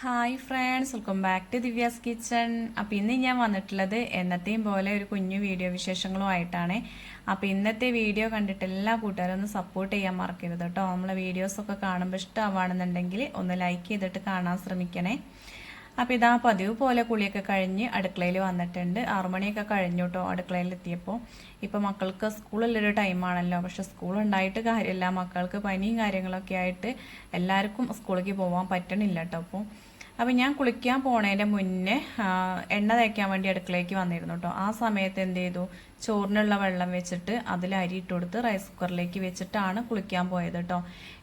Hi friends welcome back to Divya's kitchen appam ഇന്ന് ഞാൻ വന്നിട്ടുള്ളത് എന്നത്തെയും പോലെ ഒരു കുഞ്ഞു വീഡിയോ വിശേഷങ്ങളും ആയിട്ടാണ് അപ്പോൾ ഇന്നത്തെ വീഡിയോ കണ്ടിട്ട് എല്ലാ കൂട്ടുകാരും ഒന്ന് സപ്പോർട്ട് ചെയ്യാൻ മറക്കരുത് കേട്ടോ. നമ്മളെ വീഡിയോസൊക്കെ കാണുമ്പോൾ ഇഷ്ടമാണെന്നുണ്ടെങ്കിൽ ഒന്ന് ലൈക്ക് ചെയ്തിട്ട് കാണാൻ ശ്രമിക്കണേ. അപ്പോൾ ഇതാ പതിവ് പോലെ കുളിയൊക്കെ കഴിഞ്ഞ് അടുക്കളയിൽ വന്നിട്ടുണ്ട്. ആറുമണിയൊക്കെ കഴിഞ്ഞു കേട്ടോ അടുക്കളയിൽ എത്തിയപ്പോൾ ഇപ്പോൾ മക്കൾക്ക് സ്കൂളിലൊരു ടൈമാണല്ലോ പക്ഷെ സ്കൂൾ ഉണ്ടായിട്ട് കാര്യമില്ല. മക്കൾക്ക് പനിയും കാര്യങ്ങളൊക്കെ ആയിട്ട് എല്ലാവർക്കും സ്കൂളിലേക്ക് പോകാൻ പറ്റണില്ല കേട്ടോ അപ്പോൾ അപ്പം ഞാൻ കുളിക്കാൻ പോണതിന്റെ മുന്നേ എണ്ണ തേക്കാൻ വേണ്ടി അടുക്കളയ്ക്ക് വന്നിരുന്നു കേട്ടോ ആ സമയത്ത് എന്ത് ചെയ്തു? ചോറിനുള്ള വെള്ളം വെച്ചിട്ട് അതിൽ അരി ഇട്ട് കൊടുത്ത് റൈസ് കുക്കറിലേക്ക് വെച്ചിട്ടാണ് കുളിക്കാൻ പോയത് കേട്ടോ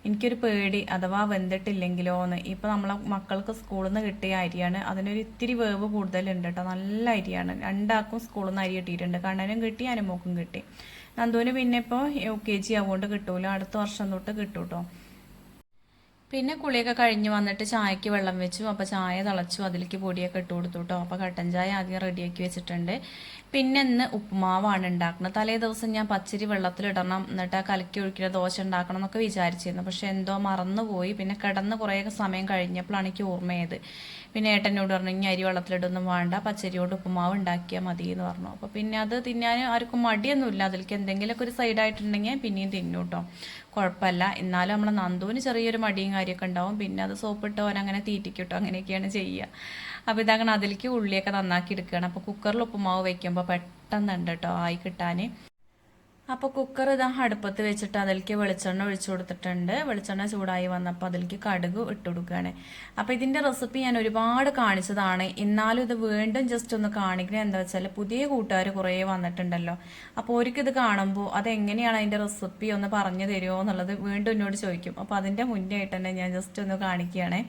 എനിക്കൊരു പേടി അഥവാ വെന്തിട്ടില്ലെങ്കിലോ എന്ന് ഇപ്പം നമ്മളെ മക്കൾക്ക് സ്കൂളിൽ നിന്ന് കിട്ടിയ അരിയാണ്. അതിനൊരു ഇത്തിരി വേവ് കൂടുതലുണ്ട് കേട്ടോ നല്ല അരിയാണ്. രണ്ടാക്കും സ്കൂളിൽ നിന്ന് അരി കിട്ടിയിട്ടുണ്ട്. കണ്ണനും കിട്ടി അനുമോക്കും കിട്ടി. നന്ദുവിന് പിന്നെ ഇപ്പോൾ യു കെ ജി ആവുകൊണ്ട് കിട്ടൂല. അടുത്ത വർഷം തൊട്ട് കിട്ടും കേട്ടോ പിന്നെ കുളിയൊക്കെ കഴിഞ്ഞ് വന്നിട്ട് ചായക്ക് വെള്ളം വെച്ചു. അപ്പോൾ ചായ തിളച്ചു. അതിലേക്ക് പൊടിയൊക്കെ ഇട്ട് കൊടുത്തു കേട്ടോ അപ്പോൾ കട്ടൻ ചായ ആദ്യം റെഡിയാക്കി വെച്ചിട്ടുണ്ട്. പിന്നെ ഇന്ന് ഉപ്പുമാവാണ് ഉണ്ടാക്കുന്നത് തലേ ദിവസം ഞാൻ പച്ചരി വെള്ളത്തിലിടണം എന്നിട്ട് ആ കലക്കി ഒഴിക്കുന്ന ദോശ ഉണ്ടാക്കണം എന്നൊക്കെ വിചാരിച്ചിരുന്നു. പക്ഷെ എന്തോ മറന്നുപോയി. പിന്നെ കിടന്ന് കുറേ സമയം കഴിഞ്ഞപ്പോഴാണ് എനിക്ക് ഓർമ്മയത് പിന്നെ ഏട്ടനോട് പറഞ്ഞു ഇനി അരി വെള്ളത്തിലിടൊന്നും വേണ്ട പച്ചരിയോട് ഉപ്പുമാവ് ഉണ്ടാക്കിയാൽ മതി എന്ന് പറഞ്ഞു. അപ്പോൾ പിന്നെ അത് തിന്നാൻ ആർക്കും മടിയൊന്നുമില്ല. അതിലേക്ക് എന്തെങ്കിലുമൊക്കെ ഒരു സൈഡായിട്ടുണ്ടെങ്കിൽ പിന്നെയും തിന്നു കേട്ടോ കുഴപ്പമില്ല. എന്നാലും നമ്മളെ നന്ദുവിന് ചെറിയൊരു മടിയും കാര്യമൊക്കെ ഉണ്ടാവും. പിന്നെ അത് സോപ്പിട്ട് ഓൻ അങ്ങനെ തീറ്റിക്കിട്ടോ അങ്ങനെയൊക്കെയാണ് ചെയ്യുക. അപ്പോൾ ഇതങ്ങനെ അതിലേക്ക് ഉള്ളിയൊക്കെ നന്നാക്കി എടുക്കുകയാണ്. അപ്പോൾ കുക്കറിൽ ഉപ്പുമാവ് വയ്ക്കുമ്പോൾ പെട്ടെന്നുണ്ട് കേട്ടോ ആയി കിട്ടാൻ. അപ്പോൾ കുക്കർ ഇതാ അടുപ്പത്ത് വെച്ചിട്ട് അതിലേക്ക് വെളിച്ചെണ്ണ ഒഴിച്ചു കൊടുത്തിട്ടുണ്ട്. വെളിച്ചെണ്ണ ചൂടായി വന്നപ്പോൾ അതിലേക്ക് കടുക് ഇട്ട് കൊടുക്കുകയാണ്. അപ്പോൾ ഇതിന്റെ റെസിപ്പി ഞാൻ ഒരുപാട് കാണിച്ചതാണ്. എന്നാലും ഇത് വീണ്ടും ജസ്റ്റ് ഒന്ന് കാണിക്കണേ എന്താ വെച്ചാൽ പുതിയ കൂട്ടുകാർ കുറേ വന്നിട്ടുണ്ടല്ലോ. അപ്പോൾ അവർക്ക് ഇത് കാണുമ്പോൾ അതെങ്ങനെയാണ് അതിന്റെ റെസിപ്പി ഒന്ന് പറഞ്ഞു തരുമോ എന്നുള്ളത് വീണ്ടും എന്നോട് ചോദിക്കും. അപ്പോൾ അതിന്റെ മുന്നേ ആയിട്ട് തന്നെ ഞാൻ ജസ്റ്റ് ഒന്ന് കാണിക്കുകയാണേ.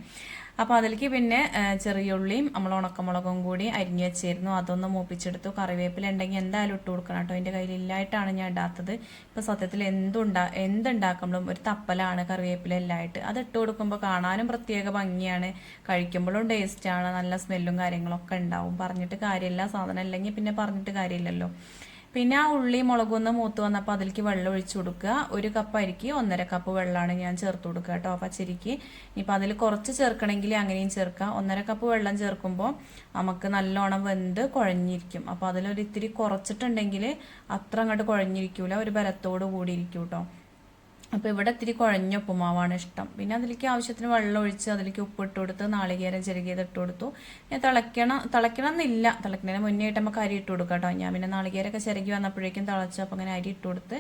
അപ്പോൾ അതിലേക്ക് പിന്നെ ചെറിയ ഉള്ളിയും നമ്മൾ ഉണക്കമുളകും കൂടി അരിഞ്ഞു വെച്ചിരുന്നു. അതൊന്ന് മൂപ്പിച്ചെടുത്തു. കറിവേപ്പില ഉണ്ടെങ്കിൽ എന്തായാലും ഇട്ട് കൊടുക്കണം കേട്ടോ. എന്റെ കയ്യിൽ ഇല്ലായിട്ടാണ് ഞാൻ ഇടാത്തത്. ഇപ്പോൾ സത്യത്തിൽ എന്തുണ്ടാ എന്തുണ്ടാക്കുമ്പോഴും ഒരു തപ്പലാണ് കറിവേപ്പില എല്ലായിട്ട്. അത് ഇട്ട് കൊടുക്കുമ്പോൾ കാണാനും പ്രത്യേക ഭംഗിയാണ്. കഴിക്കുമ്പോഴും ടേസ്റ്റാണ് നല്ല സ്മെല്ലും കാര്യങ്ങളൊക്കെ ഉണ്ടാവും. പറഞ്ഞിട്ട് കാര്യമില്ല. സാധനം അല്ലെങ്കിൽ പിന്നെ പറഞ്ഞിട്ട് കാര്യമില്ലല്ലോ. പിന്നെ ആ ഉള്ളി മുളകൊന്ന് മൂത്ത് വന്നപ്പോൾ അതിലേക്ക് വെള്ളം ഒഴിച്ചു കൊടുക്കുക. ഒരു കപ്പ് അരിക്ക് ഒന്നര കപ്പ് വെള്ളമാണ് ഞാൻ ചേർത്ത് കൊടുക്കുക കേട്ടോ പച്ചരിക്ക്. ഇനിയിപ്പോൾ അതിൽ കുറച്ച് ചേർക്കണമെങ്കിൽ അങ്ങനെയും ചേർക്കാം. ഒന്നര കപ്പ് വെള്ളം ചേർക്കുമ്പോൾ നമുക്ക് നല്ലോണം വെന്ത് കുഴഞ്ഞിരിക്കും. അപ്പോൾ അതിലൊരു ഇത്തിരി കുറച്ചിട്ടുണ്ടെങ്കിൽ അത്ര അങ്ങോട്ട് കുഴഞ്ഞിരിക്കൂല ഒരു ബലത്തോട് കൂടിയിരിക്കും കേട്ടോ. അപ്പോൾ ഇവിടെ ഇത്തിരി കുഴഞ്ഞ ഉപ്പുമാവാണ് ഇഷ്ടം. പിന്നെ അതിലേക്ക് ആവശ്യത്തിന് വെള്ളം ഒഴിച്ച് അതിലേക്ക് ഉപ്പ് ഇട്ട് കൊടുത്ത് നാളികേരം ചെറുകിയത് ഇട്ട് കൊടുത്തു. പിന്നെ തിളയ്ക്കണം തിളയ്ക്കണം എന്നില്ല തിളയ്ക്കുന്നതിന് മുന്നേ ആയിട്ട് നമുക്ക് അരി ഇട്ട് കൊടുക്കാം കേട്ടോ. ഞാൻ പിന്നെ നാളികേരമൊക്കെ ചെറുകി വന്നപ്പോഴേക്കും തിളച്ചു. അപ്പോൾ അങ്ങനെ അരി ഇട്ട് കൊടുത്ത്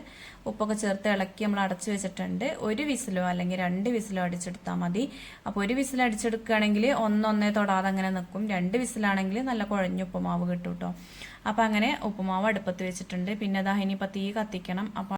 ഉപ്പൊക്കെ ചേർത്ത് ഇളക്കി നമ്മൾ അടച്ചു വെച്ചിട്ടുണ്ട്. ഒരു വിസിലോ അല്ലെങ്കിൽ രണ്ട് വിസിലോ അടിച്ചെടുത്താൽ മതി. അപ്പോൾ ഒരു വിസിൽ അടിച്ചെടുക്കുകയാണെങ്കിൽ ഒന്നൊന്നേ തൊടാതെ അങ്ങനെ നിൽക്കും. രണ്ട് വിസിലാണെങ്കിൽ നല്ല കുഴഞ്ഞ ഉപ്പുമാവ് കിട്ടും കേട്ടോ. അപ്പോൾ അങ്ങനെ ഉപ്പുമാവ് അടുപ്പത്ത് വെച്ചിട്ടുണ്ട്. പിന്നെ അതാ ഇനിയിപ്പോൾ തീ കത്തിക്കണം. അപ്പോൾ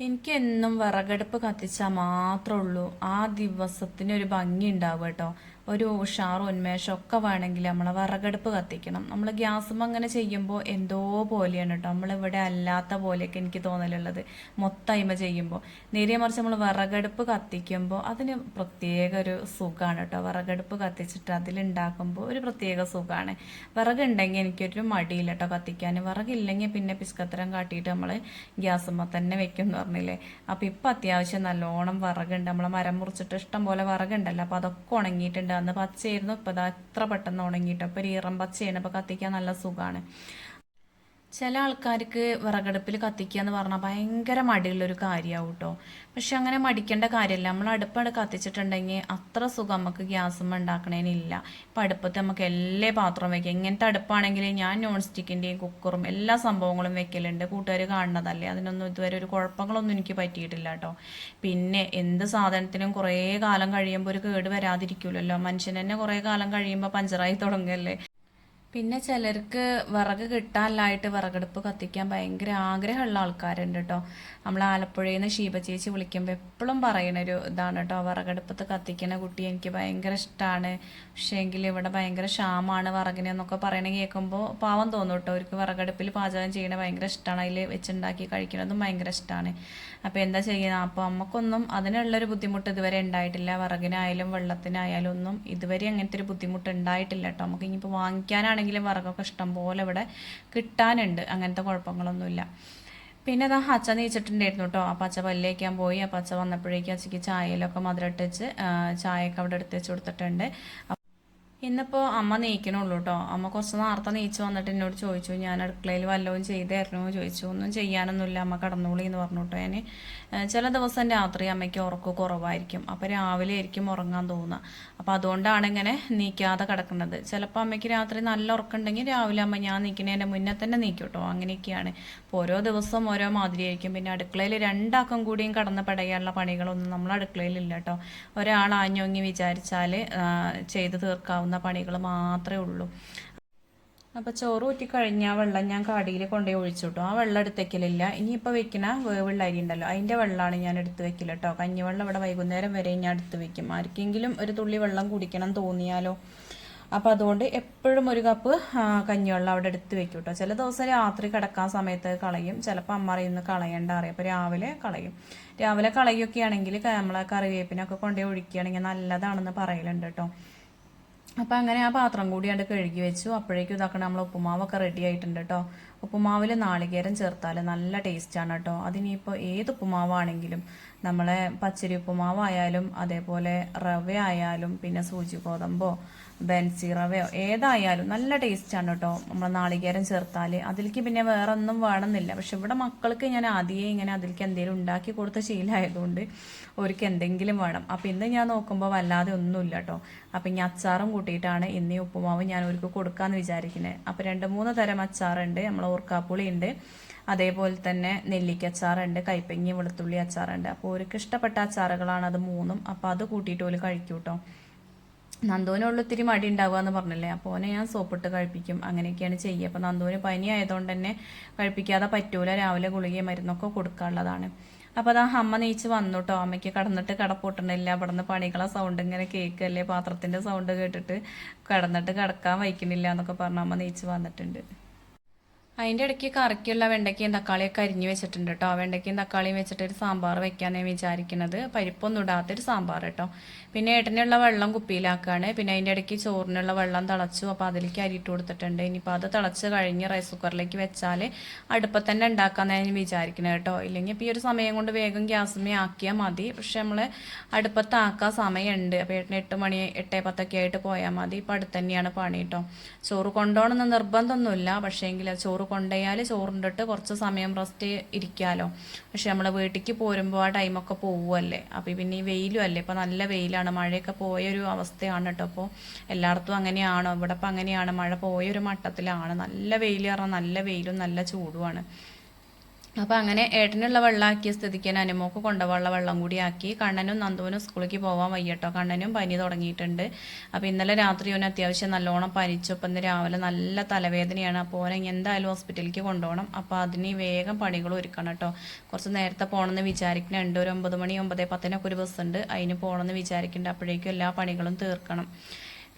എനിക്ക് എന്നും വിറകടുപ്പ് കത്തിച്ചാൽ മാത്രമേ ഉള്ളൂ. ആ ദിവസത്തിന് ഒരു ഭംഗി ഉണ്ടാവും കേട്ടോ. ഒരു ഉഷാറും ഉന്മേഷം ഒക്കെ വേണമെങ്കിൽ നമ്മൾ വിറകടുപ്പ് കത്തിക്കണം. നമ്മൾ ഗ്യാസും അങ്ങനെ ചെയ്യുമ്പോൾ എന്തോ പോലെയാണ് കേട്ടോ നമ്മളിവിടെ അല്ലാത്ത പോലെയൊക്കെ എനിക്ക് തോന്നലുള്ളത്. മൊത്തമായ്മ ചെയ്യുമ്പോൾ നേരിയ മറിച്ച് നമ്മൾ വിറകടുപ്പ് കത്തിക്കുമ്പോൾ അതിന് പ്രത്യേക ഒരു സുഖമാണ് കേട്ടോ വിറകടുപ്പ് കത്തിച്ചിട്ട് അതിലുണ്ടാക്കുമ്പോൾ ഒരു പ്രത്യേക സുഖമാണ് വിറകുണ്ടെങ്കിൽ എനിക്കൊരു മടിയില്ല കേട്ടോ കത്തിക്കാൻ വിറകില്ലെങ്കിൽ പിന്നെ പിസ്കത്തരം കാട്ടിയിട്ട് നമ്മൾ ഗ്യാസുമ്മ തന്നെ വെക്കും എന്ന് പറഞ്ഞില്ലേ. അപ്പോൾ ഇപ്പം അത്യാവശ്യം നല്ലോണം വിറകുണ്ട് നമ്മൾ മരം മുറിച്ചിട്ട് ഇഷ്ടം പോലെ വിറകുണ്ടല്ലോ അപ്പോൾ അതൊക്കെ ഉണങ്ങിയിട്ടുണ്ട്. അന്ന് പച്ചയായിരുന്നു. ഇപ്പോൾ ഇതാ എത്ര പെട്ടെന്ന് ഉണങ്ങിയിട്ട്. അപ്പോൾ ഒരു ഈറം പച്ചയാണ് അപ്പോൾ കത്തിക്കാൻ നല്ല സുഖമാണ് ചില ആൾക്കാർക്ക് വിറകടുപ്പിൽ കത്തിക്കുക എന്ന് പറഞ്ഞാൽ ഭയങ്കര മടിയുള്ളൊരു കാര്യമാവും കേട്ടോ പക്ഷെ അങ്ങനെ മടിക്കേണ്ട കാര്യമില്ല നമ്മൾ അടുപ്പാണ് കത്തിച്ചിട്ടുണ്ടെങ്കിൽ അത്ര സുഖം നമുക്ക് ഗ്യാസും ഉണ്ടാക്കണേനില്ല. ഇപ്പം അടുപ്പത്ത് നമുക്ക് എല്ലാ പാത്രവും വെക്കാം. ഇങ്ങനത്തെ അടുപ്പാണെങ്കിൽ ഞാൻ നോൺ സ്റ്റിക്കിന്റെയും കുക്കറും എല്ലാ സംഭവങ്ങളും വെക്കലുണ്ട്. കൂട്ടുകാർ കാണുന്നതല്ലേ? അതിനൊന്നും ഇതുവരെ ഒരു കുഴപ്പങ്ങളൊന്നും എനിക്ക് പറ്റിയിട്ടില്ല കേട്ടോ പിന്നെ എന്ത് സാധനത്തിനും കുറേ കാലം കഴിയുമ്പോൾ ഒരു കേട് വരാതിരിക്കുമല്ലോ മനുഷ്യൻ തന്നെ കുറേ കാലം കഴിയുമ്പോൾ പഞ്ചറായി തുടങ്ങല്ലേ പിന്നെ ചിലർക്ക് വിറക് കിട്ടാനില്ലായിട്ട് വിറകടുപ്പ് കത്തിക്കാൻ ഭയങ്കര ആഗ്രഹമുള്ള ആൾക്കാരുണ്ട് കേട്ടോ നമ്മൾ ആലപ്പുഴയിൽ നിന്ന് ഷീബ ചേച്ചി വിളിക്കുമ്പോൾ എപ്പോഴും പറയുന്ന ഒരു ഇതാണ് കേട്ടോ വിറകടുപ്പത്ത് കത്തിക്കണ കുട്ടി എനിക്ക് ഭയങ്കര ഇഷ്ടമാണ് പക്ഷേ എങ്കിൽ ഇവിടെ ഭയങ്കര ക്ഷാമാണ് വിറകിനെന്നൊക്കെ പറയണ കേൾക്കുമ്പോൾ പാവം തോന്നും കേട്ടോ അവർക്ക് വിറകടുപ്പിൽ പാചകം ചെയ്യണ ഭയങ്കര ഇഷ്ടമാണ് അതിൽ വെച്ചുണ്ടാക്കി കഴിക്കണതും ഭയങ്കര ഇഷ്ടമാണ് അപ്പോൾ എന്താ ചെയ്യുക അപ്പോൾ നമുക്കൊന്നും അതിനുള്ളൊരു ബുദ്ധിമുട്ട് ഇതുവരെ ഉണ്ടായിട്ടില്ല. വിറകിനായാലും വെള്ളത്തിനായാലും ഒന്നും ഇതുവരെ അങ്ങനത്തെ ഒരു ബുദ്ധിമുട്ട് ഉണ്ടായിട്ടില്ല കേട്ടോ നമുക്ക് ഇനിയിപ്പോൾ വിറകൊക്കെ ഇഷ്ടം പോലെ ഇവിടെ കിട്ടാനുണ്ട്. അങ്ങനത്തെ കുഴപ്പങ്ങളൊന്നുമില്ല. പിന്നെ അതാ അച്ഛ നീച്ചിട്ടുണ്ടായിരുന്നു കേട്ടോ അപ്പം അച്ഛ പല്ലേക്കാൻ പോയി. അപ്പം അച്ഛ വന്നപ്പോഴേക്കും അച്ഛക്ക് ചായയിലൊക്കെ മധുരം ഇട്ട് വെച്ച് ആ, ചായയൊക്കെ അവിടെ എടുത്ത് വെച്ച് കൊടുത്തിട്ടുണ്ട്. ഇന്നിപ്പോൾ അമ്മ നീക്കണുള്ളൂ കേട്ടോ അമ്മ കുറച്ച് നേരത്തെ നീച്ച് വന്നിട്ട് എന്നോട് ചോദിച്ചു ഞാൻ അടുക്കളയിൽ വല്ലതും ചെയ്തായിരുന്നു ചോദിച്ചു. ഒന്നും ചെയ്യാനൊന്നുമില്ല. അമ്മ കടന്നോളി എന്ന് പറഞ്ഞു കേട്ടോ ഞാൻ ചില ദിവസം രാത്രി അമ്മയ്ക്ക് ഉറക്കം കുറവായിരിക്കും. അപ്പോൾ രാവിലെ ആയിരിക്കും ഉറങ്ങാൻ തോന്നുക. അപ്പോൾ അതുകൊണ്ടാണ് ഇങ്ങനെ നീക്കാതെ കിടക്കുന്നത്. ചിലപ്പോൾ അമ്മയ്ക്ക് രാത്രി നല്ല ഉറക്കമുണ്ടെങ്കിൽ രാവിലെ അമ്മ ഞാൻ നീക്കണേന്റെ മുന്നേ തന്നെ നീക്കും കേട്ടോ അങ്ങനെയൊക്കെയാണ്. അപ്പോൾ ഓരോ ദിവസവും ഓരോ മാതിരിയായിരിക്കും പിന്നെ അടുക്കളയിൽ രണ്ടാക്കം കൂടിയും കടന്ന് പടയാനുള്ള പണികളൊന്നും നമ്മൾ അടുക്കളയിലില്ല കേട്ടോ ഒരാൾ ആഞ്ഞോങ്ങി വിചാരിച്ചാൽ ചെയ്ത് തീർക്കാവുന്ന പണികൾ മാത്രമേ ഉള്ളൂ. അപ്പോൾ ചോറ് ഊറ്റി കഴിഞ്ഞ ആ വെള്ളം ഞാൻ കാടിയിൽ കൊണ്ടുപോയി ഒഴിച്ചു കിട്ടും ആ വെള്ളം എടുത്തേക്കലില്ല. ഇനിയിപ്പോ വെക്കുന്ന വേവുള്ള അരി ഉണ്ടല്ലോ. അതിന്റെ വെള്ളമാണ് ഞാൻ എടുത്ത് വെക്കില്ല കേട്ടോ. കഞ്ഞിവെള്ളം ഇവിടെ വൈകുന്നേരം വരെ ഞാൻ എടുത്ത് വെക്കും. ആർക്കെങ്കിലും ഒരു തുള്ളി വെള്ളം കുടിക്കണം തോന്നിയാലോ. അപ്പോൾ അതുകൊണ്ട് എപ്പോഴും ഒരു കപ്പ് കഞ്ഞിവെള്ളം അവിടെ എടുത്ത് വെക്കും കേട്ടോ. ചില ദിവസം രാത്രി കിടക്കാൻ സമയത്ത് കളയും. ചിലപ്പോൾ അമ്മ അറിയുന്ന കളയണ്ട അറിയാം അപ്പോൾ രാവിലെ കളയും. രാവിലെ കളയൊക്കെ ആണെങ്കിൽ നമ്മളെ കറിവേപ്പിനൊക്കെ കൊണ്ടുപോയി ഒഴിക്കുകയാണെങ്കിൽ നല്ലതാണെന്ന് പറയലുണ്ട് കേട്ടോ. അപ്പം അങ്ങനെ ആ പാത്രം കൂടി കണ്ട് കഴുകി വെച്ചു. അപ്പോഴേക്കും ഇതാക്കണം നമ്മൾ ഉപ്പുമാവൊക്കെ റെഡി ആയിട്ടുണ്ട് കേട്ടോ ഉപ്പുമാവിൽ നാളികേരം ചേർത്താൽ നല്ല ടേസ്റ്റാണ് കേട്ടോ അതിനിപ്പോൾ ഏത് ഉപ്പുമാവാണെങ്കിലും നമ്മളെ പച്ചരി ഉപ്പുമാവായാലും അതേപോലെ റവ ആയാലും പിന്നെ സൂചി ഗോതമ്പോ ബെൻസി റവയോ ഏതായാലും നല്ല ടേസ്റ്റാണ് കേട്ടോ നമ്മൾ നാളികേരം ചേർത്താൽ അതിലേക്ക് പിന്നെ വേറെ ഒന്നും വേണമെന്നില്ല. പക്ഷെ ഇവിടെ മക്കൾക്ക് ഞാൻ ആദ്യമേ ഇങ്ങനെ അതിലേക്ക് എന്തെങ്കിലും ഉണ്ടാക്കി കൊടുത്ത ശീലമായതുകൊണ്ട് അവർക്ക് എന്തെങ്കിലും വേണം. അപ്പം ഇന്ന് ഞാൻ നോക്കുമ്പോൾ വല്ലാതെ ഒന്നുമില്ല കേട്ടോ അപ്പം ഇനി അച്ചാറും കൂട്ടിയിട്ടാണ് ഇന്ന് ഈ ഉപ്പുമാവ് ഞാൻ അവർക്ക് കൊടുക്കാമെന്ന് വിചാരിക്കുന്നത് അപ്പം രണ്ട് മൂന്ന് തരം അച്ചാറുണ്ട് നമ്മൾ ഓർക്കാപ്പുളി ഉണ്ട് അതേപോലെ തന്നെ നെല്ലിക്ക അച്ചാറുണ്ട് കൈപ്പങ്ങി വെളുത്തുള്ളി അച്ചാറുണ്ട്. അപ്പോൾ അവർക്ക് ഇഷ്ടപ്പെട്ട അച്ചാറുകളാണ് അത് മൂന്നും. അപ്പോൾ അത് കൂട്ടിയിട്ട് ഓൽ കഴിക്കും കേട്ടോ നന്ദുവിനുള്ള ഒത്തിരി മടി ഉണ്ടാവുക എന്ന് പറഞ്ഞില്ലേ? അപ്പോൾ ഓനെ ഞാൻ സോപ്പിട്ട് കഴിപ്പിക്കും. അങ്ങനെയൊക്കെയാണ് ചെയ്യുക അപ്പോൾ നന്ദുവിന് പനി ആയതുകൊണ്ട് തന്നെ കഴിപ്പിക്കാതെ പറ്റൂല. രാവിലെ ഗുളികയും മരുന്നൊക്കെ കൊടുക്കാനുള്ളതാണ്. അപ്പോൾ അതാ അമ്മ നെയ്ച്ച് വന്നു കേട്ടോ അമ്മയ്ക്ക് കടന്നിട്ട് കടപ്പൊട്ടണില്ല അവിടെ നിന്ന് പണികളെ സൗണ്ട് ഇങ്ങനെ കേൾക്കല്ലേ? പാത്രത്തിന്റെ സൗണ്ട് കേട്ടിട്ട് കടന്നിട്ട് കിടക്കാൻ വയ്ക്കണില്ല എന്നൊക്കെ പറഞ്ഞ അമ്മ നെയ്ച്ച് വന്നിട്ടുണ്ട്. അതിന്റെ ഇടയ്ക്ക് കറിക്കുള്ള വെണ്ടയ്ക്കയും തക്കാളിയൊക്കെ അരിഞ്ഞ് വെച്ചിട്ടുണ്ട് കേട്ടോ വെണ്ടയ്ക്കയും തക്കാളിയും വെച്ചിട്ട് ഒരു സാമ്പാർ വെക്കാനാണ് വിചാരിക്കുന്നത്. പരിപ്പൊന്നും ഇടാത്തൊരു സാമ്പാർ കേട്ടോ പിന്നെ ഏട്ടനുള്ള വെള്ളം കുപ്പിയിലാക്കുകയാണ് പിന്നെ അതിന്റെ ഇടയ്ക്ക് ചോറിനുള്ള വെള്ളം തിളച്ചു. അപ്പോൾ അതിലേക്ക് അരിയിട്ട് കൊടുത്തിട്ടുണ്ട്. ഇനിയിപ്പോൾ അത് തിളച്ച് കഴിഞ്ഞ് റൈസ് കുക്കറിലേക്ക് വെച്ചാൽ അടുപ്പത്ത് തന്നെ ഉണ്ടാക്കാമെന്നാണ് ഞാൻ വിചാരിക്കുന്നത് കേട്ടോ. ഇല്ലെങ്കിൽ ഇപ്പോൾ ഈ ഒരു സമയം കൊണ്ട് വേഗം ഗ്യാസുമേ ആക്കിയാൽ മതി. പക്ഷെ നമ്മൾ അടുപ്പത്താക്കാൻ സമയമുണ്ട്. അപ്പോൾ ഏട്ടന് എട്ട് മണി എട്ടേ പത്തൊക്കെ ആയിട്ട് പോയാൽ മതി. ഇപ്പോൾ അടുത്ത് തന്നെയാണ് പണി കേട്ടോ. ചോറ് കൊണ്ടുപോകണമെന്ന് നിർബന്ധമൊന്നുമില്ല. പക്ഷേങ്കിൽ ചോറ് കൊണ്ടുപോയാൽ ചോറുണ്ടിട്ട് കുറച്ച് സമയം റെസ്റ്റ് ഇരിക്കാമല്ലോ പക്ഷെ നമ്മൾ വീട്ടിലേക്ക് പോരുമ്പോൾ ആ ടൈമൊക്കെ പോവുമല്ലേ അപ്പോൾ പിന്നെ ഈ വെയിലും അല്ലേ. ഇപ്പോൾ നല്ല വെയിലാണ് മഴയൊക്കെ പോയൊരു അവസ്ഥയാണ് കേട്ടോ അപ്പോൾ എല്ലായിടത്തും അങ്ങനെയാണോ? ഇവിടെ ഇപ്പം അങ്ങനെയാണ്. മഴ പോയൊരു മട്ടത്തിലാണ്. നല്ല വെയിൽ പറഞ്ഞാൽ നല്ല വെയിലും നല്ല ചൂടുമാണ്. അപ്പോൾ അങ്ങനെ ഏട്ടനുള്ള വെള്ളമാക്കിയ സ്ഥിതിക്ക് തന്നെ അനുമോക്ക് കൊണ്ടുപോകാനുള്ള വെള്ളം കൂടി ആക്കി. കണ്ണനും നന്ദുവിനും സ്കൂളിലേക്ക് പോകാൻ വയ്യട്ടോ. കണ്ണനും പനി തുടങ്ങിയിട്ടുണ്ട്. അപ്പോൾ ഇന്നലെ രാത്രി ഓന് അത്യാവശ്യം നല്ലോണം പനിച്ചു. അപ്പം ഇന്ന് രാവിലെ നല്ല തലവേദനയാണ്. അപ്പോൾ ഓനെ എന്തായാലും ഹോസ്പിറ്റലിലേക്ക് കൊണ്ടുപോകണം. അപ്പോൾ അതിന് വേഗം പണികൾ ഒരുക്കണം കേട്ടോ. കുറച്ച് നേരത്തെ പോകണമെന്ന് വിചാരിക്കുന്നുണ്ട് ഒരു ഒമ്പത് മണി ഒമ്പത് പത്തിനൊക്കെ ഒരു ബസ് ഉണ്ട് അതിന് പോകണമെന്ന് വിചാരിക്കുന്നുണ്ട് അപ്പോഴേക്കും എല്ലാ പണികളും തീർക്കണം.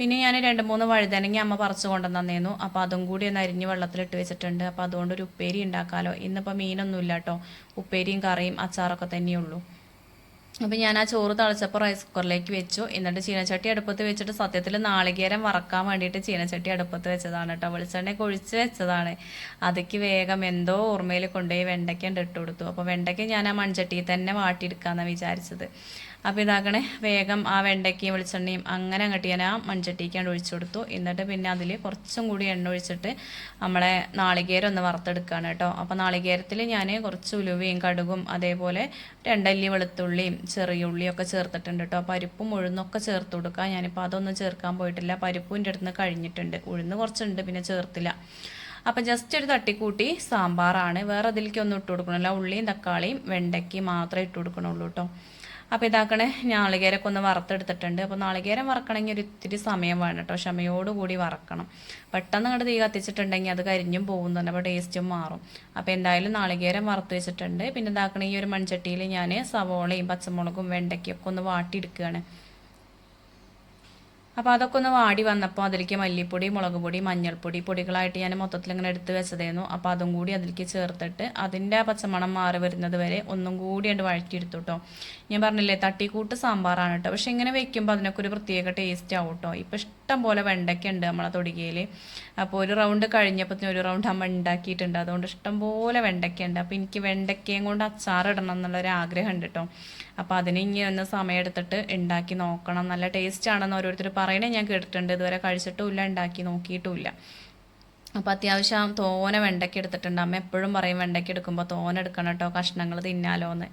പിന്നെ ഞാൻ രണ്ട് മൂന്ന് വഴുതനങ്ങി അമ്മ പറിച്ചു കൊണ്ടുവന്നേന്നു അപ്പോൾ അതും കൂടി ഒന്ന് അരിഞ്ഞ് വെള്ളത്തിലിട്ട് വെച്ചിട്ടുണ്ട്. അപ്പോൾ അതുകൊണ്ട് ഒരു ഉപ്പേരി ഉണ്ടാക്കാമല്ലോ ഇന്നിപ്പോൾ മീനൊന്നുമില്ല കേട്ടോ ഉപ്പേരിയും കറിയും അച്ചാറൊക്കെ തന്നെയുള്ളൂ അപ്പം ഞാൻ ആ ചോറ് തളിച്ചപ്പോൾ റൈസ് കുക്കറിലേക്ക് വെച്ചു. എന്നിട്ട് ചീനച്ചട്ടി അടുപ്പത്ത് വെച്ചിട്ട് സത്യത്തിൽ നാളികേരം വറക്കാൻ വേണ്ടിയിട്ട് ചീനച്ചട്ടി അടുപ്പത്ത് വെച്ചതാണ് കേട്ടോ വെളിച്ചെണ്ണയൊക്കെ ഒഴിച്ച് വെച്ചതാണ്. അതിക്ക് വേഗം എന്തോ ഓർമ്മയിൽ കൊണ്ടുപോയി വെണ്ടയ്ക്ക ഇട്ട് കൊടുത്തു. അപ്പോൾ വെണ്ടയ്ക്ക ഞാൻ ആ മൺചട്ടിയിൽ തന്നെ വാട്ടിയെടുക്കാമെന്നാണ് വിചാരിച്ചത്. അപ്പോൾ ഇതാക്കണേ വേഗം ആ വെണ്ടയ്ക്കയും വെളിച്ചെണ്ണയും അങ്ങനെ അങ്ങോട്ട് ഞാൻ ആ മൺചട്ടിക്കാണ്ട് ഒഴിച്ചു കൊടുത്തു. എന്നിട്ട് പിന്നെ അതിൽ കുറച്ചും കൂടി എണ്ണ ഒഴിച്ചിട്ട് നമ്മളെ നാളികേരം ഒന്ന് വറുത്തെടുക്കുകയാണ് കേട്ടോ. അപ്പോൾ നാളികേരത്തിൽ ഞാൻ കുറച്ച് ഉലുവയും കടുകും അതേപോലെ രണ്ടല്ലി വെളുത്തുള്ളിയും ചെറിയ ഉള്ളിയും ഒക്കെ ചേർത്തിട്ടുണ്ട് കേട്ടോ. പരിപ്പും ഉഴുന്നൊക്കെ ചേർത്ത് കൊടുക്കുക ഞാനിപ്പോൾ അതൊന്നും ചേർക്കാൻ പോയിട്ടില്ല. പരിപ്പും എന്റെ അടുത്ത് കഴിഞ്ഞിട്ടുണ്ട്. ഉഴുന്ന് കുറച്ചുണ്ട് പിന്നെ ചേർത്തില്ല. അപ്പം ജസ്റ്റ് ഒരു തട്ടിക്കൂട്ടി സാമ്പാറാണ്. വേറെ അതിലേക്ക് ഒന്നും ഇട്ട് കൊടുക്കണമല്ല ഉള്ളിയും തക്കാളിയും വെണ്ടയ്ക്ക് മാത്രമേ ഇട്ട് കൊടുക്കണുള്ളൂ കേട്ടോ. അപ്പോൾ ഇതാക്കണേ നാളികേരമൊക്കെ ഒന്ന് വറുത്തെടുത്തിട്ടുണ്ട്. അപ്പോൾ നാളികേരം വറക്കണമെങ്കിൽ ഒരു ഇത്തിരി സമയം വേണം കേട്ടോ. ക്ഷമയോടുകൂടി വറക്കണം. പെട്ടെന്ന് അങ്ങോട്ട് തീ കത്തിച്ചിട്ടുണ്ടെങ്കിൽ അത് കരിഞ്ഞും പോകും തന്നെ. അപ്പോൾ ടേസ്റ്റും മാറും. അപ്പോൾ എന്തായാലും നാളികേരം വറുത്ത് വെച്ചിട്ടുണ്ട്. പിന്നെ ഇതാക്കണ ഈ ഒരു മൺചട്ടിയിൽ ഞാൻ സവോളയും പച്ചമുളകും വെണ്ടയ്ക്കൊക്കെ ഒന്ന് വാട്ടിയെടുക്കുകയാണ്. അപ്പോൾ അതൊക്കെ ഒന്ന് വാടി വന്നപ്പോൾ അതിലേക്ക് മല്ലിപ്പൊടി മുളക് പൊടി മഞ്ഞൾപ്പൊടി പൊടികളായിട്ട് ഞാൻ മൊത്തത്തിൽ ഇങ്ങനെ എടുത്ത് വെച്ചതായിരുന്നു. അപ്പോൾ അതും കൂടി അതിലേക്ക് ചേർത്തിട്ട് അതിന്റെ ആ പച്ചമണം മാറി വരുന്നത് വരെ ഒന്നും കൂടി അത് വഴറ്റിയെടുത്തു കേട്ടോ ഞാൻ പറഞ്ഞില്ലേ തട്ടിക്കൂട്ട് സാമ്പാറാണ് കേട്ടോ പക്ഷെ ഇങ്ങനെ വെക്കുമ്പോൾ അതിനൊക്കെ ഒരു പ്രത്യേക ടേസ്റ്റ് ആവും കേട്ടോ ഇപ്പം ഇഷ്ടം പോലെ വെണ്ടയ്ക്ക ഉണ്ട് നമ്മളെ തൊടികയിൽ അപ്പോൾ ഒരു റൗണ്ട് കഴിഞ്ഞപ്പോൾ ഒരു റൗണ്ട് അമ്മ ഉണ്ടാക്കിയിട്ടുണ്ട് അതുകൊണ്ട് ഇഷ്ടം പോലെ വെണ്ടയ്ക്ക ഉണ്ട് അപ്പോൾ എനിക്ക് വെണ്ടയ്ക്കയും കൊണ്ട് അച്ചാറിടണം എന്നുള്ളൊരു ആഗ്രഹം ഉണ്ട് കേട്ടോ അപ്പോൾ അതിന് ഇനി ഒന്ന് സമയമെടുത്തിട്ട് ഉണ്ടാക്കി നോക്കണം. നല്ല ടേസ്റ്റ് ആണെന്ന് ഓരോരുത്തർ പറയണേ ഞാൻ കേട്ടിട്ടുണ്ട്. ഇതുവരെ കഴിച്ചിട്ടുമില്ല ഉണ്ടാക്കി നോക്കിയിട്ടുമില്ല അപ്പോൾ അത്യാവശ്യം തോന വെണ്ടയ്ക്ക് എടുത്തിട്ടുണ്ട്. അമ്മ എപ്പോഴും പറയും വെണ്ടയ്ക്ക് എടുക്കുമ്പോൾ തോന എടുക്കണം കേട്ടോ കഷ്ണങ്ങൾ തിന്നാലോ എന്ന്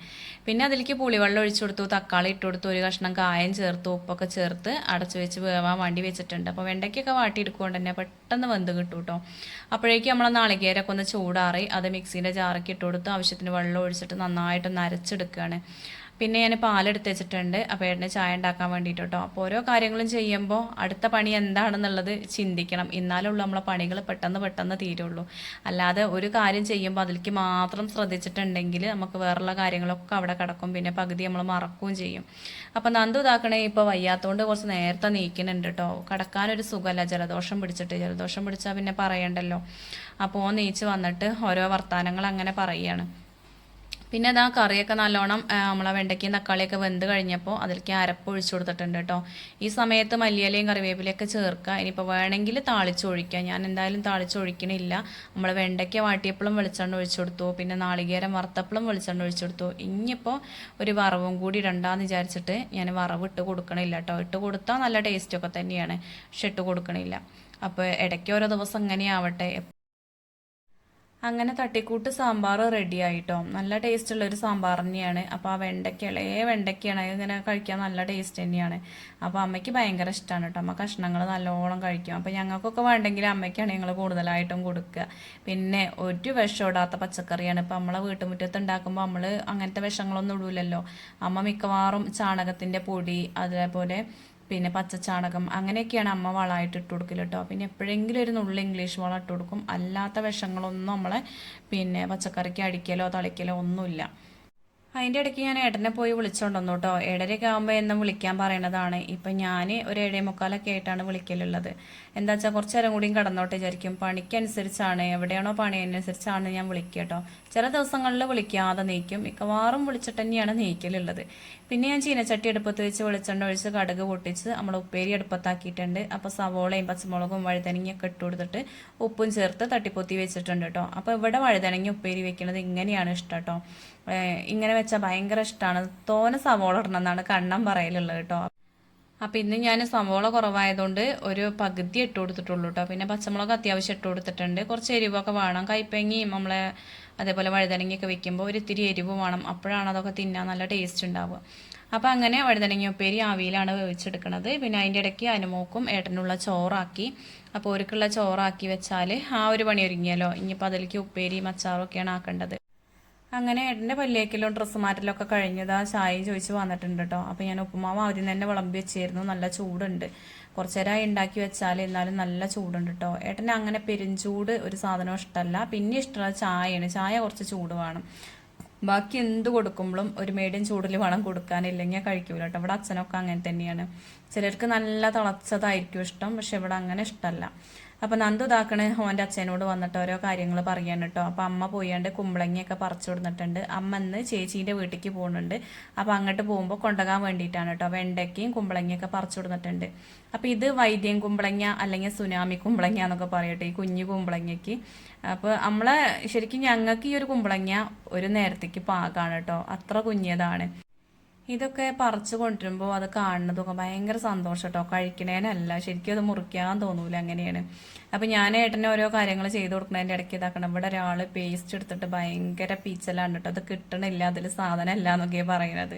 പിന്നെ അതിലേക്ക് പുളിവെള്ളം ഒഴിച്ചു കൊടുത്തു തക്കാളി ഇട്ട് കൊടുത്തു ഒരു കഷ്ണം കായം ചേർത്തു ഉപ്പൊക്കെ ചേർത്ത് അടച്ചു വെച്ച് വേവാൻ വേണ്ടി വെച്ചിട്ടുണ്ട്. അപ്പോൾ വെണ്ടയ്ക്കൊക്കെ വാട്ടിയെടുക്കുകൊണ്ട് തന്നെ പെട്ടെന്ന് വെന്ത് കിട്ടും കേട്ടോ അപ്പോഴേക്കും നമ്മളെ നാളികേരൊക്കെ ഒന്ന് ചൂടാറി അത് മിക്സീന്റെ ജാറൊക്കെ ഇട്ട് കൊടുത്ത് ആവശ്യത്തിന് വെള്ളം ഒഴിച്ചിട്ട് നന്നായിട്ട് അരച്ചെടുക്കുകയാണ് പിന്നെ ഞാൻ പാലെടുത്ത് വെച്ചിട്ടുണ്ട്. അപ്പോൾ ഏട്ടന് ചായ ഉണ്ടാക്കാൻ വേണ്ടിയിട്ട് കേട്ടോ അപ്പോൾ ഓരോ കാര്യങ്ങളും ചെയ്യുമ്പോൾ അടുത്ത പണി എന്താണെന്നുള്ളത് ചിന്തിക്കണം. എന്നാലുള്ള നമ്മളെ പണികൾ പെട്ടെന്ന് പെട്ടെന്ന് തീരുള്ളൂ. അല്ലാതെ ഒരു കാര്യം ചെയ്യുമ്പോൾ അതിലേക്ക് മാത്രം ശ്രദ്ധിച്ചിട്ടുണ്ടെങ്കിൽ നമുക്ക് വേറെയുള്ള കാര്യങ്ങളൊക്കെ അവിടെ കിടക്കും. പിന്നെ പകുതി നമ്മൾ മറക്കുകയും ചെയ്യും. അപ്പോൾ നന്ദു ഇതാക്കണേ ഇപ്പോൾ വയ്യാത്തതുകൊണ്ട് കുറച്ച് നേരത്തെ നീക്കുന്നുണ്ട് കേട്ടോ കിടക്കാനൊരു സുഖമല്ല ജലദോഷം പിടിച്ചിട്ട്. ജലദോഷം പിടിച്ചാൽ പിന്നെ പറയണ്ടല്ലോ. അപ്പോൾ നീച്ച് വന്നിട്ട് ഓരോ വർത്തമാനങ്ങൾ അങ്ങനെ പറയുകയാണ് പിന്നെ അതാ കറിയൊക്കെ നല്ലോണം നമ്മളെ വെണ്ടയ്ക്കയും തക്കാളിയൊക്കെ വെന്ത് കഴിഞ്ഞപ്പോൾ അതിലേക്ക് അരപ്പ് ഒഴിച്ചു കൊടുത്തിട്ടുണ്ട് കേട്ടോ ഈ സമയത്ത് മല്ലിയിലയും കറിവേപ്പിലയൊക്കെ ചേർക്കുക. ഇനിയിപ്പോൾ വേണമെങ്കിൽ താളിച്ചൊഴിക്കുക. ഞാൻ എന്തായാലും താളിച്ചൊഴിക്കണില്ല. നമ്മൾ വെണ്ടയ്ക്ക വാട്ടിയപ്പോഴും വെളിച്ചെണ്ണ ഒഴിച്ചു കൊടുത്തു. പിന്നെ നാളികേരം വറുത്തപ്പോഴും വെളിച്ചെണ്ണ ഒഴിച്ചു കൊടുത്തു. ഇനിയിപ്പോൾ ഒരു വറവും കൂടി ഇടണ്ടാന്ന് വിചാരിച്ചിട്ട് ഞാൻ വറവ് ഇട്ട് കൊടുക്കണില്ല കേട്ടോ ഇട്ട് കൊടുത്താൽ നല്ല ടേസ്റ്റൊക്കെ തന്നെയാണ്. പക്ഷെ ഇട്ട് കൊടുക്കണില്ല. അപ്പോൾ ഇടയ്ക്ക് ഓരോ ദിവസം ഇങ്ങനെയാവട്ടെ. അങ്ങനെ തട്ടിക്കൂട്ട് സാമ്പാർ റെഡി ആയിട്ടോ. നല്ല ടേസ്റ്റ് ഉള്ള ഒരു സാമ്പാർ തന്നെയാണ്. അപ്പോൾ ആ വെണ്ടയ്ക്ക ഇളയ വെണ്ടയ്ക്കയാണ്. ഇങ്ങനെ കഴിക്കാൻ നല്ല ടേസ്റ്റ് തന്നെയാണ്. അപ്പോൾ അമ്മയ്ക്ക് ഭയങ്കര ഇഷ്ടമാണ് കേട്ടോ. അമ്മ കഷ്ണങ്ങൾ നല്ലോണം കഴിക്കും. അപ്പോൾ ഞങ്ങൾക്കൊക്കെ വേണ്ടെങ്കിൽ അമ്മയ്ക്കാണ് ഞങ്ങൾ കൂടുതലായിട്ടും കൊടുക്കുക. പിന്നെ ഒരു വിഷം ഇടാത്ത പച്ചക്കറിയാണ്. ഇപ്പോൾ നമ്മളെ വീട്ടുമുറ്റത്ത് ഉണ്ടാക്കുമ്പോൾ നമ്മൾ അങ്ങനത്തെ വിഷങ്ങളൊന്നും ഇടൂലല്ലോ. അമ്മ മിക്കവാറും ചാണകത്തിന്റെ പൊടി അതേപോലെ പിന്നെ പച്ചച്ചാണകം അങ്ങനെയൊക്കെയാണ് അമ്മ വളമായിട്ട് ഇട്ട് കൊടുക്കൽ കേട്ടോ. പിന്നെ എപ്പോഴെങ്കിലും ഒരു നുള്ളി ഇംഗ്ലീഷ് വളം ഇട്ട് കൊടുക്കും. അല്ലാത്ത വിഷങ്ങളൊന്നും നമ്മളെ പിന്നെ പച്ചക്കറിക്ക് അടിക്കലോ തളിക്കലോ ഒന്നുമില്ല. അതിന്റെ ഇടയ്ക്ക് ഞാൻ ഏട്ടനെ പോയി വിളിച്ചോണ്ടോന്നു കേട്ടോ. ഏഴരയൊക്കെ ആകുമ്പോൾ എന്നും വിളിക്കാൻ പറയണതാണ്. ഇപ്പം ഞാൻ ഒരു ഏഴേ മുക്കാലൊക്കെ ആയിട്ടാണ് വിളിക്കലുള്ളത്. എന്താ വെച്ചാൽ കുറച്ച് നേരം കൂടിയും കടന്നോട്ടെ വിചാരിക്കും. പണിക്കനുസരിച്ചാണ് എവിടെയാണോ പണി അനുസരിച്ചാണ് ഞാൻ വിളിക്കുക കേട്ടോ. ചില ദിവസങ്ങളിൽ വിളിക്കാതെ നീക്കും. മിക്കവാറും വിളിച്ചിട്ട് തന്നെയാണ് നീക്കലുള്ളത്. പിന്നെ ഞാൻ ചീനച്ചട്ടി അടുപ്പത്ത് വെച്ച് വെളിച്ചെണ്ണ ഒഴിച്ച് കടുക് പൊട്ടിച്ച് നമ്മൾ ഉപ്പേരി അടുപ്പത്താക്കിയിട്ടുണ്ട്. അപ്പോൾ സവോളയും പച്ചമുളകും വഴുതനങ്ങയൊക്കെ ഇട്ട് കൊടുത്തിട്ട് ഉപ്പും ചേർത്ത് തട്ടിപ്പൊത്തി വെച്ചിട്ടുണ്ട് കേട്ടോ. അപ്പോൾ ഇവിടെ വഴുതനങ്ങ ഉപ്പേരി വെക്കുന്നത് ഇങ്ങനെയാണ് ഇഷ്ടം കേട്ടോ. ഇങ്ങനെ വെച്ചാൽ ഭയങ്കര ഇഷ്ടമാണ് തോന സവോള ഇടണം എന്നാണ് കണ്ണം പറയലുള്ളത് കേട്ടോ. അപ്പം ഇന്ന് ഞാൻ സവോള കുറവായതുകൊണ്ട് ഒരു പകുതി ഇട്ട് കൊടുത്തിട്ടുള്ളൂ കേട്ടോ പിന്നെ പച്ചമുളക് അത്യാവശ്യം ഇട്ട് കൊടുത്തിട്ടുണ്ട്. കുറച്ച് എരിവൊക്കെ വേണം. കൈപ്പങ്ങിയും നമ്മളെ അതേപോലെ വഴുതനങ്ങയൊക്കെ വെക്കുമ്പോൾ ഒരു ഇത്തിരി എരിവ് വേണം. അപ്പോഴാണ് അതൊക്കെ തിന്നാൻ നല്ല ടേസ്റ്റ് ഉണ്ടാവുക. അപ്പോൾ അങ്ങനെ വഴുതനങ്ങ ഉപ്പേരി ആവിയിലാണ് വേവിച്ചെടുക്കുന്നത് പിന്നെ അതിന്റെ ഇടയ്ക്ക് അനുമോക്കും ഏട്ടനുള്ള ചോറാക്കി. അപ്പോൾ ഒരുക്കുള്ള ചോറാക്കി വെച്ചാൽ ആ ഒരു പണി ഒരുങ്ങിയല്ലോ. ഇനിയിപ്പോൾ അതിലേക്ക് ഉപ്പേരി അച്ചാറും ഒക്കെയാണ് ആക്കേണ്ടത്. അങ്ങനെ ഏട്ടന്റെ പല്ലേക്കിലും ഡ്രസ്സ് മാറ്റലൊക്കെ കഴിഞ്ഞതാ ചായ ചോദിച്ച് വന്നിട്ടുണ്ട് കേട്ടോ അപ്പോൾ ഞാൻ ഉപ്പുമാവ് ആദ്യം തന്നെ വിളമ്പി വെച്ചിരുന്നു. നല്ല ചൂടുണ്ട്. കുറച്ച് നേരമായി ഉണ്ടാക്കി വെച്ചാൽ എന്നാലും നല്ല ചൂടുണ്ട് കേട്ടോ ഏട്ടന് അങ്ങനെ പെരുംചൂട് ഒരു സാധനം ഇഷ്ടമല്ല പിന്നെ ഇഷ്ടമുള്ള ചായയാണ്. ചായ കുറച്ച് ചൂട് വേണം. ബാക്കി എന്ത് കൊടുക്കുമ്പോഴും ഒരു മീഡിയം ചൂടിൽ വേണം കൊടുക്കാനില്ലെങ്കിൽ കഴിക്കൂല കേട്ടോ ഇവിടെ അച്ഛനൊക്കെ അങ്ങനെ തന്നെയാണ്. ചിലർക്ക് നല്ല തിളച്ചതായിരിക്കും ഇഷ്ടം. പക്ഷെ ഇവിടെ അങ്ങനെ ഇഷ്ടമല്ല അപ്പൊ നന്ദു ഇതാക്കണ് ഓന്റെ അച്ഛനോട് വന്നിട്ട് ഓരോ കാര്യങ്ങൾ പറയാണ് കേട്ടോ അപ്പൊ അമ്മ പോയാണ്ട് കുമ്പളങ്ങിയൊക്കെ പറിച്ചു കൊടുത്തിട്ടുണ്ട് അമ്മ ഇന്ന് ചേച്ചീന്റെ വീട്ടിലേക്ക് പോകുന്നുണ്ട്. അപ്പൊ അങ്ങോട്ട് പോകുമ്പോൾ കൊണ്ടുപോകാൻ വേണ്ടിയിട്ടാണ് കേട്ടോ വെണ്ടയ്ക്കയും കുമ്പളങ്ങിയൊക്കെ പറിച്ചു കൊടുത്തിട്ടുണ്ട് അപ്പൊ ഇത് വൈദ്യം കുമ്പളങ്ങ അല്ലെങ്കിൽ സുനാമി കുമ്പളങ്ങ എന്നൊക്കെ പറയട്ടെ ഈ കുഞ്ഞു കുമ്പളങ്ങയ്ക്ക്. അപ്പോൾ നമ്മളെ ശരിക്കും ഞങ്ങൾക്ക് ഈ ഒരു കുമ്പളങ്ങ ഒരു നേരത്തേക്ക് പാകാണ് കേട്ടോ അത്ര കുഞ്ഞതാണ്. ഇതൊക്കെ പറിച്ചു കൊണ്ടുവരുമ്പോൾ അത് കാണുന്നതൊക്കെ ഭയങ്കര സന്തോഷം കേട്ടോ കഴിക്കണേനല്ല. ശരിക്കും അത് മുറിക്കാൻ തോന്നൂല അങ്ങനെയാണ്. അപ്പം ഞാൻ ഏട്ടനെ ഓരോ കാര്യങ്ങൾ ചെയ്തു കൊടുക്കുന്നതിന്റെ ഇടയ്ക്ക് ഇതാക്കണം. ഇവിടെ ഒരാൾ പേസ്റ്റ് എടുത്തിട്ട് ഭയങ്കര പീച്ചലാണ് കേട്ടോ അത് കിട്ടണില്ല. അതിൽ സാധനം അല്ല എന്നൊക്കെയാണ് പറയുന്നത്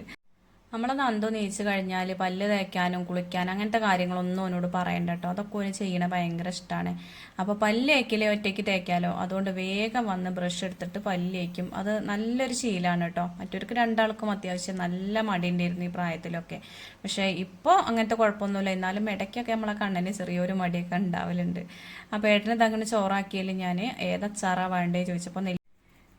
നമ്മളെ നന്ദു നീച്ച് കഴിഞ്ഞാൽ പല്ല് തേക്കാനും കുളിക്കാനും അങ്ങനത്തെ കാര്യങ്ങളൊന്നും അവനോട് പറയണ്ട കേട്ടോ അതൊക്കെ ഓന് ചെയ്യണ ഭയങ്കര ഇഷ്ടമാണ് അപ്പോൾ പല്ല് ഒറ്റയ്ക്ക് തേക്കാലോ? അതുകൊണ്ട് വേഗം വന്ന് ബ്രഷ് എടുത്തിട്ട് പല്ല് അത് നല്ലൊരു ശീലമാണ് കേട്ടോ മറ്റവർക്ക് രണ്ടാൾക്കും അത്യാവശ്യം നല്ല മടിയുണ്ടായിരുന്നു ഈ പ്രായത്തിലൊക്കെ. പക്ഷേ ഇപ്പോൾ അങ്ങനത്തെ കുഴപ്പമൊന്നുമില്ല. എന്നാലും ഇടയ്ക്കൊക്കെ നമ്മളെ കണ്ണിന് ചെറിയൊരു മടിയൊക്കെ ഉണ്ടാവലുണ്ട്. അപ്പോൾ ഏട്ടനെ തങ്ങനെ ചോറാക്കിയാൽ ഞാൻ ഏതച്ചാറാണ് വേണ്ടേ? ചോദിച്ചപ്പോൾ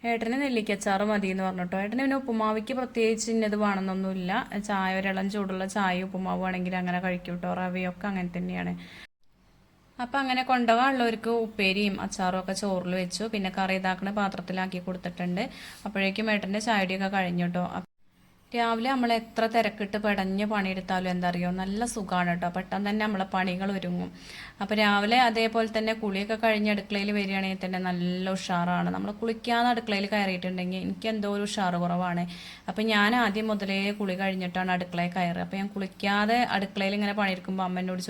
ഏട്ടന് നെല്ലിക്കച്ചാറ് മതി എന്ന് പറഞ്ഞിട്ടോ. ഏട്ടന് പിന്നെ ഉപ്പുമാവിക്ക് പ്രത്യേകിച്ച് ഇന്നത് വേണമെന്നൊന്നുമില്ല. ചായ ഒരിളം ചൂടുള്ള ചായ ഉപ്പുമാവ് ആണെങ്കിൽ അങ്ങനെ കഴിക്കും കേട്ടോ റവയൊക്കെ അങ്ങനെ തന്നെയാണ്. അപ്പം അങ്ങനെ കൊണ്ടുപോകാനുള്ളവർക്ക് ഉപ്പേരിയും അച്ചാറും ഒക്കെ ചോറിൽ വെച്ചു. പിന്നെ കറി ഇതാക്കണ പാത്രത്തിലാക്കി കൊടുത്തിട്ടുണ്ട്. അപ്പോഴേക്കും ഏട്ടന്റെ ചായടിയൊക്കെ കഴിഞ്ഞു കേട്ടോ. രാവിലെ നമ്മൾ എത്ര തിരക്കിട്ട് പെടഞ്ഞ് പണിയെടുത്താലും എന്താ അറിയോ നല്ല സുഖമാണ് കേട്ടോ പെട്ടെന്ന് തന്നെ നമ്മളെ പണികൾ ഒരുങ്ങും. അപ്പോൾ രാവിലെ അതേപോലെ തന്നെ കുളിയൊക്കെ കഴിഞ്ഞ് അടുക്കളയിൽ വരികയാണെങ്കിൽ തന്നെ നല്ല ഉഷാറാണ്. നമ്മൾ കുളിക്കാതെ അടുക്കളയിൽ കയറിയിട്ടുണ്ടെങ്കിൽ എനിക്ക് എന്തോ ഒരു ഉഷാറ് കുറവാണ്. അപ്പോൾ ഞാൻ ആദ്യം മുതലേ കുളി കഴിഞ്ഞിട്ടാണ് അടുക്കളയിൽ കയറുക. അപ്പോൾ ഞാൻ കുളിക്കാതെ അടുക്കളയിൽ ഇങ്ങനെ പണിയെടുക്കുമ്പോൾ അമ്മ എന്നോട്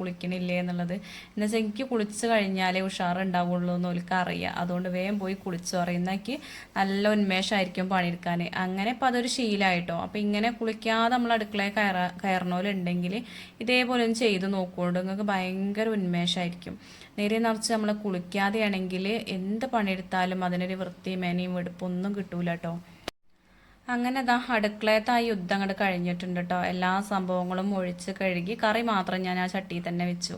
കുളിക്കണില്ലേ? എന്നുള്ളത്. എന്ന് വെച്ചാൽ എനിക്ക് കുളിച്ച് കഴിഞ്ഞാലേ ഉഷാറ് ഉണ്ടാവുള്ളൂ എന്ന് ഓൽക്ക് അറിയാം. അതുകൊണ്ട് വേഗം പോയി കുളിച്ചു പറയുന്നെങ്കിൽ നല്ല ഉന്മേഷമായിരിക്കും പണിയെടുക്കാൻ. അങ്ങനെ ഇപ്പോൾ അതൊരു ശീലമായിട്ടോ അപ്പോൾ ഇങ്ങനെ കുളിക്കാതെ നമ്മൾ അടുക്കളയിൽ കയറ കയറണോലുണ്ടെങ്കിൽ ഇതേപോലെ ഒന്ന് ചെയ്ത് നോക്കുകൊണ്ട് നിങ്ങൾക്ക് ഭയങ്കര ഉന്മേഷമായിരിക്കും നേരെ നിറച്ച് നമ്മൾ കുളിക്കാതെയാണെങ്കിൽ എന്ത് പണിയെടുത്താലും അതിനൊരു വൃത്തി മേനയും വെടുപ്പൊന്നും കിട്ടൂല കേട്ടോ അങ്ങനെ അതാ അടുക്കളയത്തെ ആ യുദ്ധം അങ്ങോട്ട് കഴിഞ്ഞിട്ടുണ്ട് കേട്ടോ എല്ലാ സംഭവങ്ങളും ഒഴിച്ച് കഴുകി കറി മാത്രം ഞാൻ ആ ചട്ടിയിൽ തന്നെ വെച്ചു.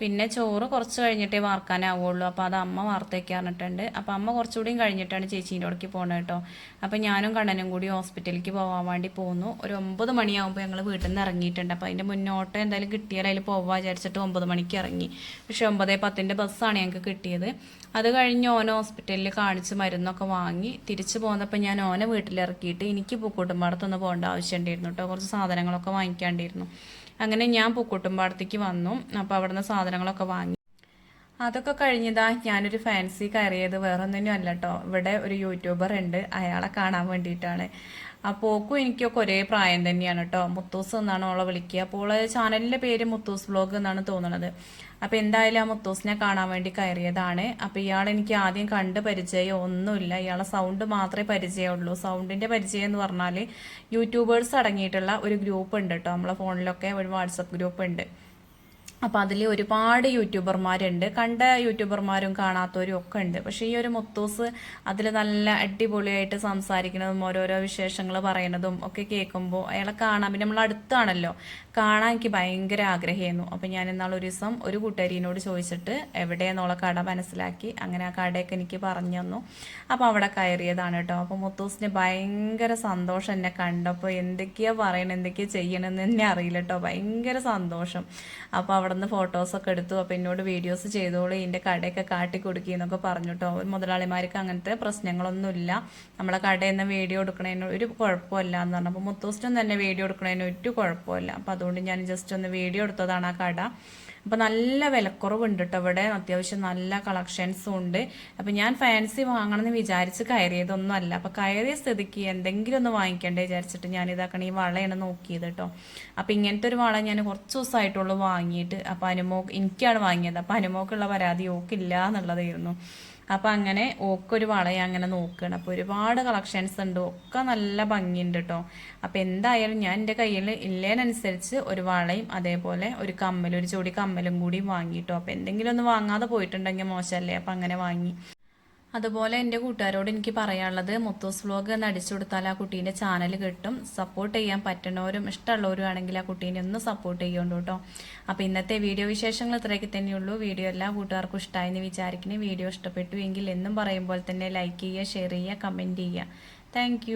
പിന്നെ ചോറ് കുറച്ച് കഴിഞ്ഞിട്ടേ വാർക്കാനാവുള്ളൂ. അപ്പോൾ അത് അമ്മ വാർത്തേക്ക് പറഞ്ഞിട്ടുണ്ട് അപ്പോൾ അമ്മ കുറച്ചുകൂടിയും കഴിഞ്ഞിട്ടാണ് ചേച്ചീന്റെ അവിടേക്ക് പോകുന്നത് കേട്ടോ. അപ്പോൾ ഞാനും കണ്ണനും കൂടി ഹോസ്പിറ്റലിലേക്ക് പോകാൻ വേണ്ടി പോകുന്നു ഒരു ഒമ്പത് മണിയാകുമ്പോൾ ഞങ്ങൾ വീട്ടിൽ നിന്ന് ഇറങ്ങിയിട്ടുണ്ട്. അപ്പോൾ അതിന്റെ മുന്നോട്ട് എന്തായാലും കിട്ടിയാൽ അതിൽ പോവാ വിചാരിച്ചിട്ട് ഒമ്പത് മണിക്ക് ഇറങ്ങി. പക്ഷേ ഒമ്പത് പത്തിന്റെ ബസ്സാണ് ഞങ്ങൾക്ക് കിട്ടിയത്. അത് കഴിഞ്ഞ് ഓനെ ഹോസ്പിറ്റലിൽ കാണിച്ച് മരുന്നൊക്കെ വാങ്ങി. തിരിച്ചു പോകുന്നപ്പോൾ ഞാൻ ഓനെ വീട്ടിലിറക്കിയിട്ട് എനിക്ക് പൂക്കൂട്ടുംപാടത്തൊന്ന് പോകേണ്ട ആവശ്യമുണ്ടായിരുന്നു കേട്ടോ. കുറച്ച് സാധനങ്ങളൊക്കെ വാങ്ങിക്കാണ്ടിരുന്നു. അങ്ങനെ ഞാൻ പൂക്കൂട്ടുംപാടത്തേക്ക് വന്നു. അപ്പോൾ അവിടുന്ന് സാധനങ്ങളൊക്കെ വാങ്ങി. അതൊക്കെ കഴിഞ്ഞതാ ഞാനൊരു ഫാൻസി കയറിയത്. വേറെ ഒന്നിനും അല്ല കേട്ടോ ഇവിടെ ഒരു യൂട്യൂബർ ഉണ്ട്. അയാളെ കാണാൻ വേണ്ടിയിട്ടാണ്. അപ്പോൾ ഓക്കും എനിക്കൊക്കെ ഒരേ പ്രായം തന്നെയാണ് കേട്ടോ. മുത്തൂസ് എന്നാണ് അവളെ വിളിക്കുക. അപ്പോൾ ചാനലിന്റെ പേര് മുത്തൂസ് വ്ലോഗ് എന്നാണ് തോന്നുന്നത് അപ്പോൾ എന്തായാലും ആ മുത്തൂസിനെ കാണാൻ വേണ്ടി കയറിയതാണ്. അപ്പോൾ ഇയാൾ എനിക്ക് ആദ്യം കണ്ട് പരിചയം ഒന്നുമില്ല. ഇയാളെ സൗണ്ട് മാത്രമേ പരിചയമുള്ളൂ. സൗണ്ടിന്റെ പരിചയം എന്ന് പറഞ്ഞാൽ യൂട്യൂബേഴ്സ് അടങ്ങിയിട്ടുള്ള ഒരു ഗ്രൂപ്പ് ഉണ്ട് കേട്ടോ. നമ്മളെ ഫോണിലൊക്കെ ഒരു വാട്സപ്പ് ഗ്രൂപ്പ് ഉണ്ട്. അപ്പോൾ അതിൽ ഒരുപാട് യൂട്യൂബർമാരുണ്ട്. കണ്ട യൂട്യൂബർമാരും കാണാത്തവരും ഒക്കെ ഉണ്ട്. പക്ഷേ ഈ ഒരു മുത്തൂസ് അതിൽ നല്ല അടിപൊളിയായിട്ട് സംസാരിക്കുന്നതും ഓരോരോ വിശേഷങ്ങൾ പറയുന്നതും ഒക്കെ കേൾക്കുമ്പോൾ അയാളെ കാണാൻ പിന്നെ നമ്മൾ അടുത്താണല്ലോ. കാണാൻ എനിക്ക് ഭയങ്കര ആഗ്രഹമായിരുന്നു അപ്പോൾ ഞാൻ ഇന്നാൾ ഒരു ദിവസം ഒരു കൂട്ടുകാരിനോട് ചോദിച്ചിട്ട് എവിടെയെന്നുള്ള കട മനസ്സിലാക്കി. അങ്ങനെ ആ കടയൊക്കെ എനിക്ക് പറഞ്ഞു തന്നു. അപ്പോൾ അവിടെ കയറിയതാണ് കേട്ടോ. അപ്പോൾ മുത്തൂസിന് ഭയങ്കര സന്തോഷം എന്നെ കണ്ടപ്പോൾ എന്തൊക്കെയാണ് പറയണം എന്തൊക്കെയാണ് ചെയ്യണമെന്ന് തന്നെ അറിയില്ല കേട്ടോ. ഭയങ്കര സന്തോഷം. അപ്പോൾ അവിടെ നിന്ന് ഫോട്ടോസൊക്കെ എടുത്തു. അപ്പോൾ എന്നോട് വീഡിയോസ് ചെയ്തോളൂ ഇതിന്റെ കടയൊക്കെ കാട്ടി കൊടുക്കുക എന്നൊക്കെ പറഞ്ഞു കേട്ടോ മുതലാളിമാർക്ക് അങ്ങനത്തെ പ്രശ്നങ്ങളൊന്നുമില്ല. നമ്മളെ കടയിൽ നിന്ന് വീഡിയോ എടുക്കണതിന് ഒരു കുഴപ്പമില്ല എന്ന് പറഞ്ഞു. അപ്പോൾ മുത്തൂസ്റ്റം തന്നെ വീഡിയോ എടുക്കണതിന് ഒരു കുഴപ്പമില്ല. അപ്പോൾ അതുകൊണ്ട് ഞാൻ ജസ്റ്റ് ഒന്ന് വീഡിയോ എടുത്തതാണ് ആ കട. അപ്പോൾ നല്ല വിലക്കുറവുണ്ട് കേട്ടോ ഇവിടെ. അത്യാവശ്യം നല്ല കളക്ഷൻസും ഉണ്ട്. അപ്പോൾ ഞാൻ ഫാൻസി വാങ്ങണമെന്ന് വിചാരിച്ച് കയറിയതൊന്നും അല്ല അപ്പോൾ കയറിയ സ്ഥിതിക്ക് എന്തെങ്കിലും ഒന്ന് വാങ്ങിക്കണ്ടേ വിചാരിച്ചിട്ട് ഞാൻ ഇതാക്കണ ഈ വളയാണ് നോക്കിയത് കേട്ടോ അപ്പോൾ ഇങ്ങനത്തെ ഒരു വള ഞാൻ കുറച്ച് ദിവസമായിട്ടുള്ളൂ വാങ്ങിയിട്ട്. അപ്പോൾ അനുമോ എനിക്കാണ് വാങ്ങിയത്. അപ്പോൾ അനുമോക്കുള്ള പരാതി ഓക്കില്ല എന്നുള്ളതായിരുന്നു അപ്പോൾ അങ്ങനെ ഒക്കെ ഒരു വളയെ അങ്ങനെ നോക്കുകയാണ് അപ്പോൾ ഒരുപാട് കളക്ഷൻസ് ഉണ്ട്. ഒക്കെ നല്ല ഭംഗിയുണ്ട് കേട്ടോ അപ്പോൾ എന്തായാലും ഞാൻ എന്റെ കയ്യിൽ ഇല്ലേനനുസരിച്ച് ഒരു വളയും അതേപോലെ ഒരു കമ്മലും ഒരു ജോഡി കമ്മലും കൂടി വാങ്ങിയിട്ടോ അപ്പോൾ എന്തെങ്കിലും ഒന്ന് വാങ്ങാതെ പോയിട്ടുണ്ടെങ്കിൽ മോശമല്ലേ? അപ്പോൾ അങ്ങനെ വാങ്ങി. അതുപോലെ എന്റെ കൂട്ടുകാരോട് എനിക്ക് പറയാനുള്ളത് മുത്തൂസ് വ്ലോഗ് എന്ന് അടിച്ചു കൊടുത്താൽ ആ കുട്ടീന്റെ ചാനൽ കിട്ടും. സപ്പോർട്ട് ചെയ്യാൻ പറ്റുന്നവരും ഇഷ്ടമുള്ളവരും ആണെങ്കിൽ ആ കുട്ടീനെ ഒന്ന് സപ്പോർട്ട് ചെയ്യുന്നുണ്ട് കേട്ടോ അപ്പോൾ ഇന്നത്തെ വീഡിയോ വിശേഷങ്ങൾ ഇത്രയൊക്കെ തന്നെയുള്ളൂ വീഡിയോ എല്ലാ കൂട്ടുകാർക്കും ഇഷ്ടമായി എന്ന് വിചാരിക്കുന്നു. വീഡിയോ ഇഷ്ടപ്പെട്ടു എങ്കിൽ എന്നും പറയുമ്പോൾ തന്നെ ലൈക്ക് ചെയ്യുക ഷെയർ ചെയ്യുക കമന്റ് ചെയ്യുക. താങ്ക്